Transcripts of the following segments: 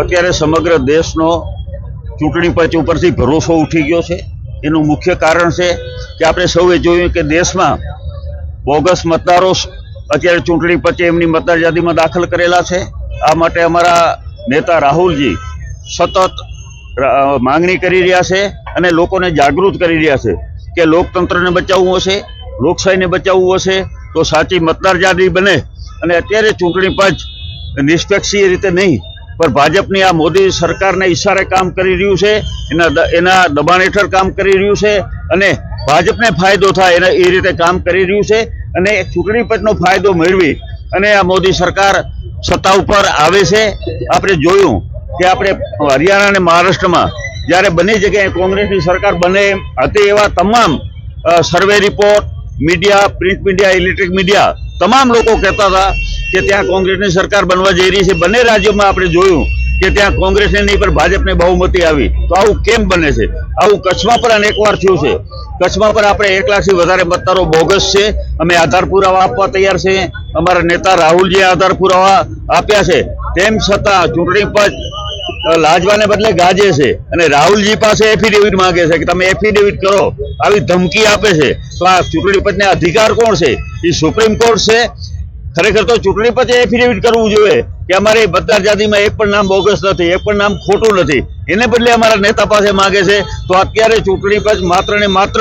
અત્યારે સમગ્ર દેશનો ચૂંટણી પંચ ઉપરથી ભરોસો ઉઠી ગયો છે. એનું મુખ્ય કારણ છે કે આપણે સૌએ જોયું કે દેશમાં બોગસ મતદારો અત્યારે ચૂંટણી પંચે એમની મતદાર યાદીમાં દાખલ કરેલા છે. આ માટે અમારા નેતા રાહુલજી સતત માંગણી કરી રહ્યા છે અને લોકોને જાગૃત કરી રહ્યા છે કે લોકતંત્રને બચાવવું હશે, લોકશાહીને બચાવવું હશે તો સાચી મતદાર યાદી બને. અને અત્યારે ચૂંટણી પંચ નિષ્પક્ષીય રીતે નહીં પણ ભાજપની આ મોદી સરકારના ઈશારે કામ કરી રહ્યું છે, એના એના દબાણ હેઠળ કામ કરી રહ્યું છે, અને ભાજપને ફાયદો થાય એને એ રીતે કામ કરી રહ્યું છે, અને ચૂંટણી પંચનો ફાયદો મેળવી અને આ મોદી સરકાર સત્તા ઉપર આવે છે. આપણે જોયું કે આપણે હરિયાણા અને મહારાષ્ટ્રમાં જ્યારે બંને જગ્યાએ કોંગ્રેસની સરકાર બને હતી એવા તમામ survey report, media, print media, electric media તમામ લોકો કહેતા હતા કે ત્યાં કોંગ્રેસની સરકાર બનવા જઈ રહી છે. બંને રાજ્યોમાં આપણે જોયું કે ત્યાં કોંગ્રેસને નહીં, પણ ભાજપને બહુમતી આવી. તો આવું કેમ બને છે? આવું કચ્છમાં પણ અનેકવાર થયું છે. કચ્છમાં પણ આપણે એક લાખથી વધારે મતદારો બોગસ છે. અમે આધાર પુરાવા આપવા તૈયાર છે. અમારા નેતા રાહુલજીએ આધાર પુરાવા આપ્યા છે. તેમ છતાં ચૂંટણી પંચ લાજવાને બદલે ગાજે છે. અને રાહુલજી પાસે એફિડેવિટ માંગે છે કે તમે એફિડેવિટ કરો. આવી ધમકી આપે છે. તો આ ચૂંટણી પંચને અધિકાર કોણ છે? એ સુપ્રીમ કોર્ટ છે. ખરેખર તો ચૂંટણી પછી એફિડેવિટ કરવું જોઈએ કે અમારી મતદાર જાતિમાં એક પણ નામ બોગસ નથી, એક પણ નામ ખોટું નથી. એને બદલે અમારા નેતા પાસે માંગે છે, તો અત્યારે ચૂંટણી પંચ માત્ર ને માત્ર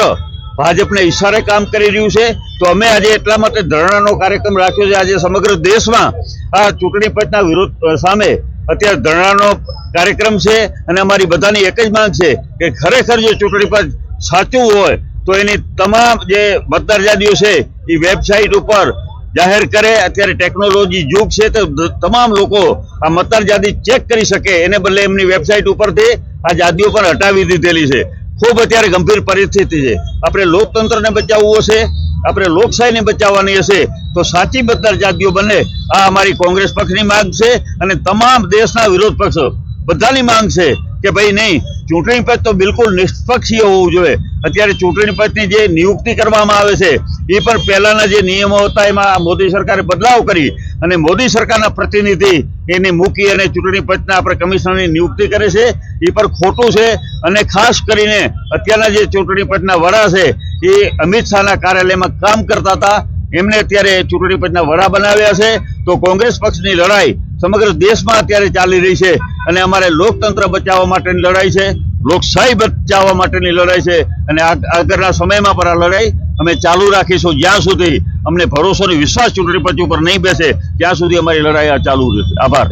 ભાજપને ઈશારે કામ કરી રહ્યું છે. તો અમે આજે એટલા માટે ધરણાનો કાર્યક્રમ રાખ્યો છે આજે સમગ્ર દેશમાં આ ચૂંટણી પંચના વિરોધ સામે અત્યારે ધરણાનો કાર્યક્રમ છે અને અમારી બધાની એક જ માંગ છે કે ખરેખર જો ચૂંટણી પંચ સાચું હોય તો એની તમામ જે મતદાર યાદીઓ છે, એ વેબસાઇટ ઉપર જાહેર કરે. અત્યારે ટેકનોલોજી યુગ છે, તો તમામ લોકો આ મતદારજાદી ચેક કરી શકે. એને બદલે એમની વેબસાઇટ ઉપરથી આ જાદીઓ પણ હટાવી દીધેલી છે. ખૂબ અત્યારે ગંભીર પરિસ્થિતિ છે. આપણે લોકતંત્રને બચાવવું હશે આપણે લોકશાહીને બચાવવાની હશે, તો સાચી મતદાર યાદીઓ બને. આ અમારી કોંગ્રેસ પક્ષની માંગ છે અને તમામ દેશના વિરોધ પક્ષો. બધાની માંગ છે કે ભાઈ નહીં, ચૂંટણી પંચ તો બિલકુલ નિષ્પક્ષીય હોવું જોઈએ. અત્યારે ચૂંટણી પંચની જે નિયુક્તિ કરવામાં આવે છે, એ પણ પહેલાના જે નિયમો હતા, એમાં મોદી સરકારે બદલાવ કરી અને મોદી સરકારના પ્રતિનિધિ એને મૂકી અને ચૂંટણી પંચના આપણે કમિશનરની નિયુક્તિ કરે છે, એ પણ ખોટું છે અને ખાસ કરીને અત્યારના જે ચૂંટણી પંચના વડા છે, એ અમિત શાહના કાર્યાલયમાં કામ કરતા હતા, એમને અત્યારે ચૂંટણી પંચના વડા બનાવ્યા છે, તો કોંગ્રેસ પક્ષની લડાઈ સમગ્ર દેશમાં અત્યારે ચાલી રહી છે અને અમારે લોકતંત્ર બચાવવા માટેની લડાઈ છે લોકશાહી બચાવવા માટેની લડાઈ છે અને આગળના સમયમાં પણ આ લડાઈ અમે ચાલુ રાખીશું. જ્યાં સુધી અમને ભરોસો અને વિશ્વાસ ચૂંટણી પંચ ઉપર નહીં બેસે, ત્યાં સુધી અમારી લડાઈ આ ચાલુ રહેશે આભાર.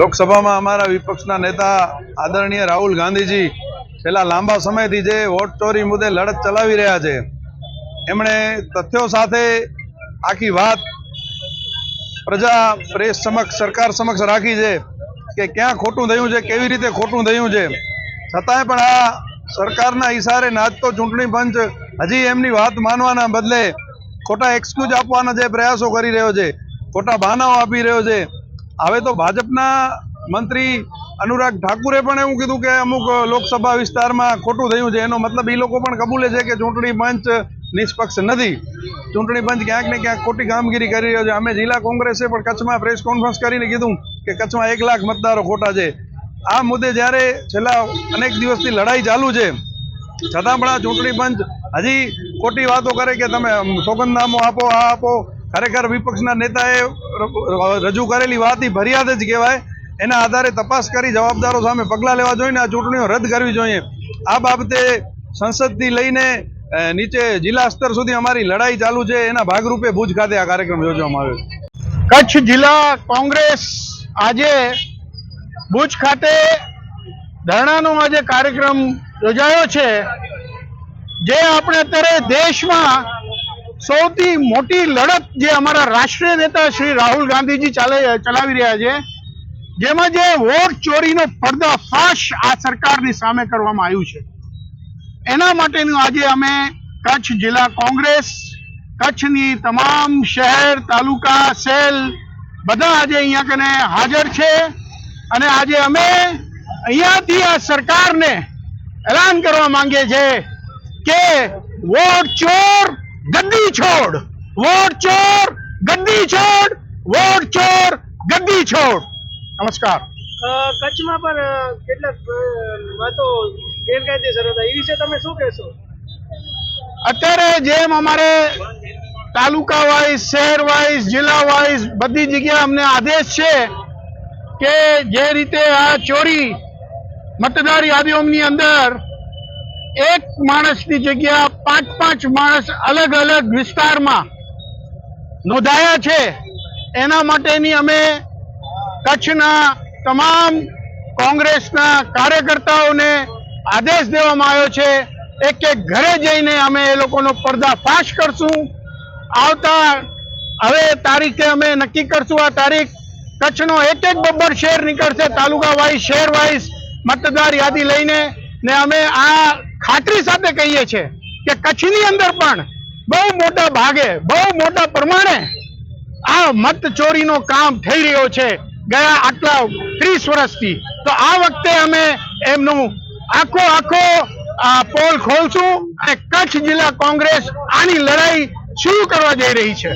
લોકસભામાં અમારા વિપક્ષના નેતા આદરણીય રાહુલ ગાંધીજી છેલ્લા લાંબા સમયથી જે વોટ ચોરી મુદ્દે લડત ચલાવી રહ્યા છે, એમણે તથ્યો સાથે આખી વાત પ્રજા પ્રેસ સમક્ષ, સરકાર સમક્ષ રાખી છે કે ક્યાં ખોટું થયું છે, કેવી રીતે ખોટું થયું છે. છતાંય પણ આ સરકારના ઈશારે નાચતો ચૂંટણી પંચ હજી એમની વાત માનવાના બદલે ખોટા એક્સક્યુઝ આપવાના જે પ્રયાસો કરી રહ્યો છે, ખોટા બહાનાઓ આપી રહ્યો છે. હવે તો ભાજપના મંત્રી અનુરાગ ઠાકુરે પણ એવું કીધું કે અમુક લોકસભા વિસ્તારમાં ખોટું થયું છે. એનો મતલબ એ લોકો પણ કબૂલે છે કે ચૂંટણી પંચ નિષ્પક્ષ નથી. ચૂંટણી પંચ ક્યાંક ને ક્યાંક ખોટી કામગીરી કરી રહ્યો છે. અમે જિલ્લા કોંગ્રેસે પણ કચ્છમાં પ્રેસ કોન્ફરન્સ કરીને કીધું કે કચ્છમાં એક લાખ મતદારો ખોટા છે. આ મુદ્દે જ્યારે છેલ્લા અનેક દિવસથી લડાઈ ચાલુ છે, છતાં પણ આ ચૂંટણી પંચ હજી ખોટી વાતો કરે કે તમે સોગંદનામું આપો, આ આપો, ખરેખર વિપક્ષના નેતાએ રજૂ કરેલી વાત એ ફરિયાદ જ કહેવાય. એના આધારે તપાસ કરી જવાબદારો સામે પગલાં લેવા જોઈએ આ ચૂંટણીઓ રદ કરવી જોઈએ. આ બાબતે સંસદથી લઈને નીચે જિલ્લા સ્તર સુધી અમારી લડાઈ ચાલુ છે. એના ભાગરૂપે ભુજ ખાતે આ કાર્યક્રમ યોજવામાં આવ્યો કચ્છ જિલ્લા કોંગ્રેસ આજે ભુજ ખાતે ધરણાનો આજે કાર્યક્રમ યોજાયો છે, જે આપણે અત્યારે દેશમાં સૌથી મોટી લડત જે અમારા રાષ્ટ્રીય નેતા શ્રી રાહુલ ગાંધીજી ચાલે, ચલાવી રહ્યા છે, જેમાં જે વોટ ચોરીનો પર્દાફાશ આ સરકારની સામે કરવામાં આવ્યું છે. એના માટેનું આજે અમે કચ્છ જિલ્લા કોંગ્રેસ, કચ્છની તમામ શહેર, તાલુકા, સેલ બધા આજે અહીંયા કને હાજર છે. અને આજે અમે અહીંયાથી આ સરકારને એલાન કરવા માંગીએ છીએ કે વોટ ચોર ગદ્દી છોડ. વોટ ચોર ગદ્દી છોડ. વોટ ચોર ગદ્દી છોડ. નમસ્કાર. કચ્છમાં પણ કેટલાક વાતો ગેરકાયદેસર હતા. એ વિશે તમે શું કહેશો? અત્યારે જેમ અમારે તાલુકા વાઇઝ શહેર વાઇઝ જિલ્લા વાઇઝ બધી જગ્યાએ અમને આદેશ છે કે જે રીતે આ ચોરી મતદાર યાદીઓની અંદર એક માણસની જગ્યા પાંચ પાંચ માણસ અલગ અલગ વિસ્તારમાં નોંધાયા છે, એના માટેની અમે કચ્છના તમામ કોંગ્રેસના કાર્યકર્તાઓને આદેશ દેવામાં આવ્યો છે, એક એક ઘરે જઈને અમે એ લોકોનો પર્દાફાશ કરશું. આવતા હવે તારીખે અમે નક્કી કરશું, આ તારીખ કચ્છનો એક એક બબ્બર શેર નીકળશે તાલુકા વાઇઝ શહેર વાઇઝ મતદાર યાદી લઈને. ને અમે આ ખાતરી સાથે કહીએ છીએ કે કચ્છની અંદર પણ બહુ મોટા ભાગે, બહુ મોટા પ્રમાણે આ મત ચોરીનો કામ થઈ રહ્યો છે ગયા આટલા ત્રીસ વર્ષથી. તો આ વખતે અમે એમનું આખો આખો પોલ ખોલશું અને કચ્છ જિલ્લા કોંગ્રેસ આની લડાઈ શરૂ કરવા જઈ રહી છે.